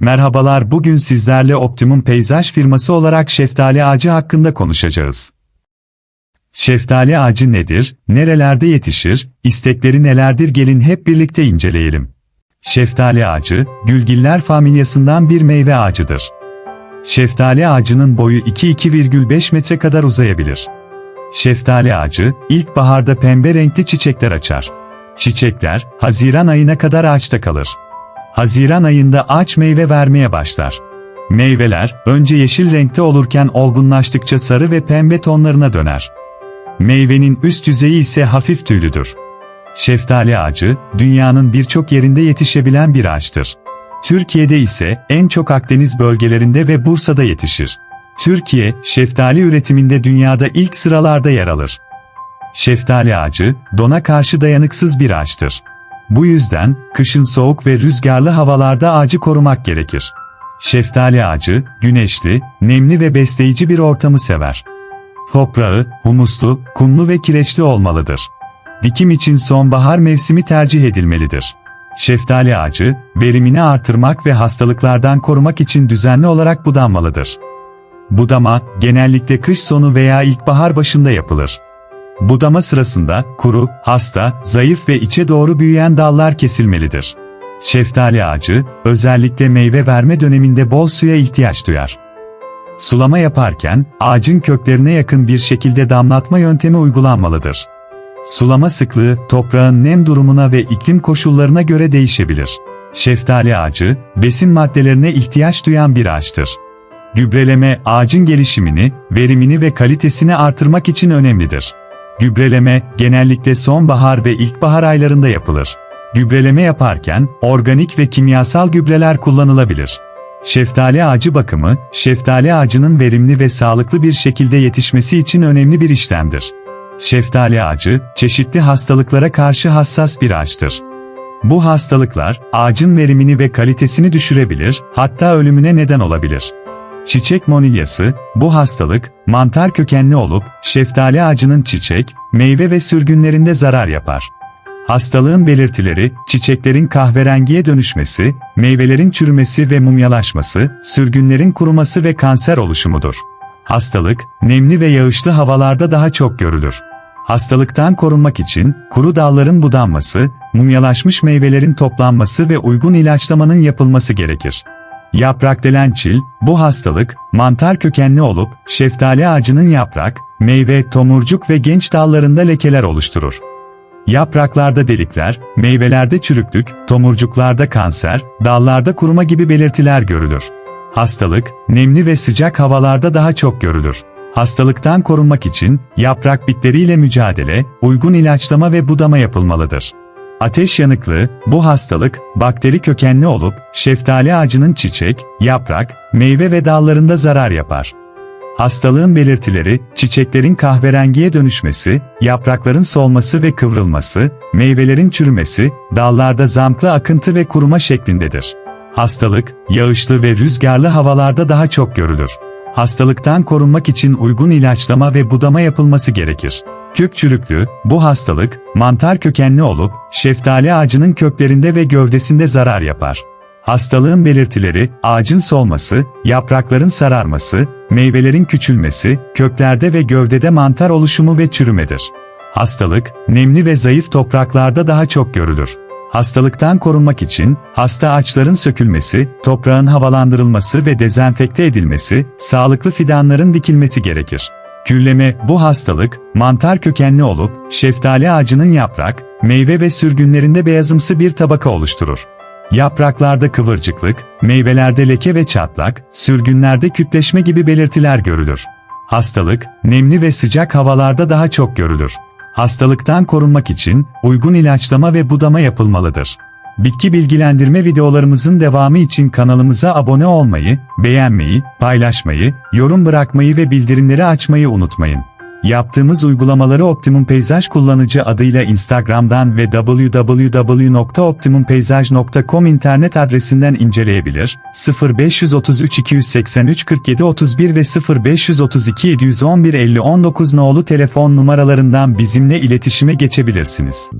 Merhabalar bugün sizlerle Optimum Peyzaj firması olarak şeftali ağacı hakkında konuşacağız. Şeftali ağacı nedir, nerelerde yetişir, istekleri nelerdir gelin hep birlikte inceleyelim. Şeftali ağacı, gülgiller familyasından bir meyve ağacıdır. Şeftali ağacının boyu 2-2,5 metre kadar uzayabilir. Şeftali ağacı, ilkbaharda pembe renkli çiçekler açar. Çiçekler, Haziran ayına kadar ağaçta kalır. Haziran ayında ağaç meyve vermeye başlar. Meyveler, önce yeşil renkte olurken olgunlaştıkça sarı ve pembe tonlarına döner. Meyvenin üst yüzeyi ise hafif tüylüdür. Şeftali ağacı, dünyanın birçok yerinde yetişebilen bir ağaçtır. Türkiye'de ise en çok Akdeniz bölgelerinde ve Bursa'da yetişir. Türkiye, şeftali üretiminde dünyada ilk sıralarda yer alır. Şeftali ağacı, dona karşı dayanıksız bir ağaçtır. Bu yüzden, kışın soğuk ve rüzgarlı havalarda ağacı korumak gerekir. Şeftali ağacı, güneşli, nemli ve besleyici bir ortamı sever. Toprağı, humuslu, kumlu ve kireçli olmalıdır. Dikim için sonbahar mevsimi tercih edilmelidir. Şeftali ağacı, verimini artırmak ve hastalıklardan korumak için düzenli olarak budanmalıdır. Budama, genellikle kış sonu veya ilkbahar başında yapılır. Budama sırasında kuru, hasta, zayıf ve içe doğru büyüyen dallar kesilmelidir. Şeftali ağacı, özellikle meyve verme döneminde bol suya ihtiyaç duyar. Sulama yaparken, ağacın köklerine yakın bir şekilde damlatma yöntemi uygulanmalıdır. Sulama sıklığı, toprağın nem durumuna ve iklim koşullarına göre değişebilir. Şeftali ağacı, besin maddelerine ihtiyaç duyan bir ağaçtır. Gübreleme, ağacın gelişimini, verimini ve kalitesini artırmak için önemlidir. Gübreleme, genellikle sonbahar ve ilkbahar aylarında yapılır. Gübreleme yaparken, organik ve kimyasal gübreler kullanılabilir. Şeftali ağacı bakımı, şeftali ağacının verimli ve sağlıklı bir şekilde yetişmesi için önemli bir işlemdir. Şeftali ağacı, çeşitli hastalıklara karşı hassas bir ağaçtır. Bu hastalıklar, ağacın verimini ve kalitesini düşürebilir, hatta ölümüne neden olabilir. Çiçek monilyası, bu hastalık, mantar kökenli olup, şeftali ağacının çiçek, meyve ve sürgünlerinde zarar yapar. Hastalığın belirtileri, çiçeklerin kahverengiye dönüşmesi, meyvelerin çürümesi ve mumyalaşması, sürgünlerin kuruması ve kanser oluşumudur. Hastalık, nemli ve yağışlı havalarda daha çok görülür. Hastalıktan korunmak için, kuru dalların budanması, mumyalaşmış meyvelerin toplanması ve uygun ilaçlamanın yapılması gerekir. Yaprak delen çil, bu hastalık, mantar kökenli olup, şeftali ağacının yaprak, meyve, tomurcuk ve genç dallarında lekeler oluşturur. Yapraklarda delikler, meyvelerde çürüklük, tomurcuklarda kanser, dallarda kuruma gibi belirtiler görülür. Hastalık, nemli ve sıcak havalarda daha çok görülür. Hastalıktan korunmak için, yaprak bitleriyle mücadele, uygun ilaçlama ve budama yapılmalıdır. Ateş yanıklığı, bu hastalık, bakteri kökenli olup, şeftali ağacının çiçek, yaprak, meyve ve dallarında zarar yapar. Hastalığın belirtileri, çiçeklerin kahverengiye dönüşmesi, yaprakların solması ve kıvrılması, meyvelerin çürümesi, dallarda zamklı akıntı ve kuruma şeklindedir. Hastalık, yağışlı ve rüzgarlı havalarda daha çok görülür. Hastalıktan korunmak için uygun ilaçlama ve budama yapılması gerekir. Kök çürüklüğü, bu hastalık, mantar kökenli olup, şeftali ağacının köklerinde ve gövdesinde zarar yapar. Hastalığın belirtileri, ağacın solması, yaprakların sararması, meyvelerin küçülmesi, köklerde ve gövdede mantar oluşumu ve çürümedir. Hastalık, nemli ve zayıf topraklarda daha çok görülür. Hastalıktan korunmak için, hasta ağaçların sökülmesi, toprağın havalandırılması ve dezenfekte edilmesi, sağlıklı fidanların dikilmesi gerekir. Külleme, bu hastalık, mantar kökenli olup, şeftali ağacının yaprak, meyve ve sürgünlerinde beyazımsı bir tabaka oluşturur. Yapraklarda kıvırcıklık, meyvelerde leke ve çatlak, sürgünlerde kütleşme gibi belirtiler görülür. Hastalık, nemli ve sıcak havalarda daha çok görülür. Hastalıktan korunmak için uygun ilaçlama ve budama yapılmalıdır. Bitki bilgilendirme videolarımızın devamı için kanalımıza abone olmayı, beğenmeyi, paylaşmayı, yorum bırakmayı ve bildirimleri açmayı unutmayın. Yaptığımız uygulamaları Optimum Peyzaj kullanıcı adıyla Instagram'dan ve www.optimumpeyzaj.com internet adresinden inceleyebilir, 0533 283 47 31 ve 0532 711 50 19 nolu telefon numaralarından bizimle iletişime geçebilirsiniz.